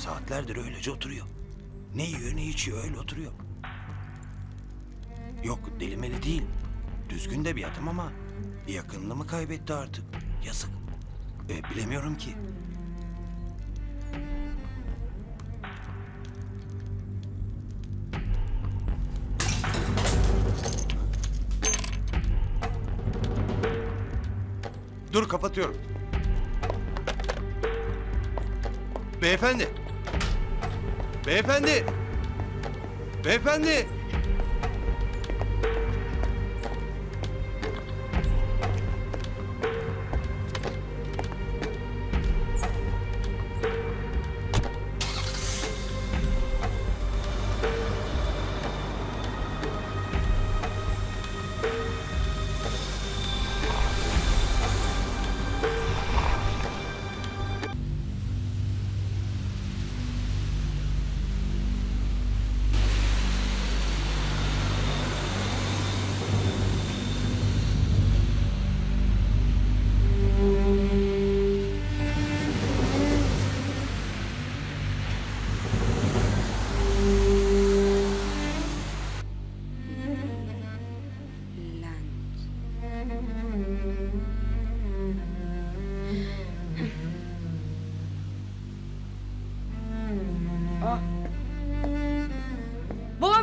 Saatlerdir öylece oturuyor. Ne yiyor ne içiyor öyle oturuyor. Yok delimeli değil. Düzgün de bir adam ama yakınını mı kaybetti artık? Yazık. E, bilemiyorum ki. Dur kapatıyorum. Beyefendi. Beyefendi. Beyefendi.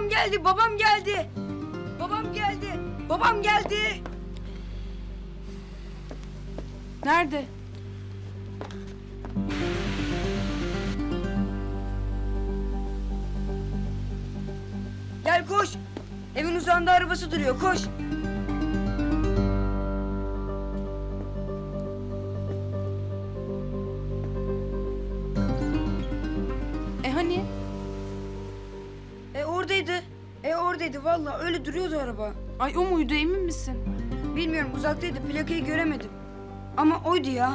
Geldi, babam geldi. Babam geldi, babam geldi. Nerede? Gel koş. Evin uzağında arabası duruyor, koş. E hani? E oradaydı. Vallahi öyle duruyordu araba. Ay o muydu emin misin? Bilmiyorum uzaktaydı, plakayı göremedim. Ama oydu ya.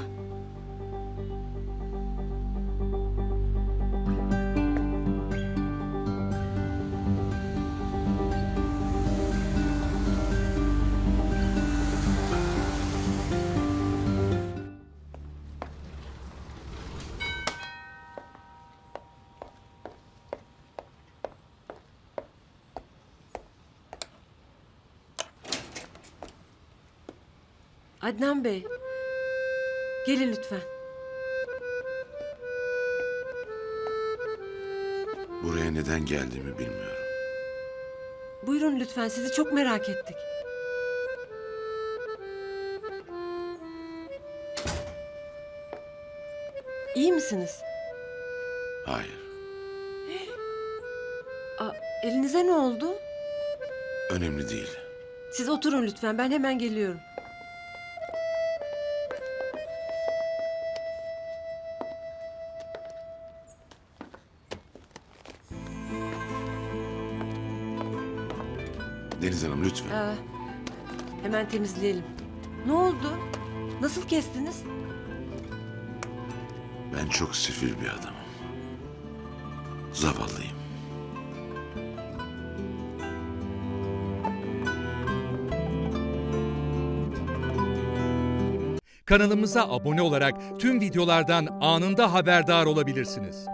Adnan Bey. Gelin lütfen. Buraya neden geldiğimi bilmiyorum. Buyurun lütfen sizi çok merak ettik. İyi misiniz? Hayır. Aa, elinize ne oldu? Önemli değil. Siz oturun lütfen ben hemen geliyorum. Deniz Hanım lütfen. Aa, hemen temizleyelim. Ne oldu? Nasıl kestiniz? Ben çok sefil bir adamım. Zavallıyım. Kanalımıza abone olarak tüm videolardan anında haberdar olabilirsiniz.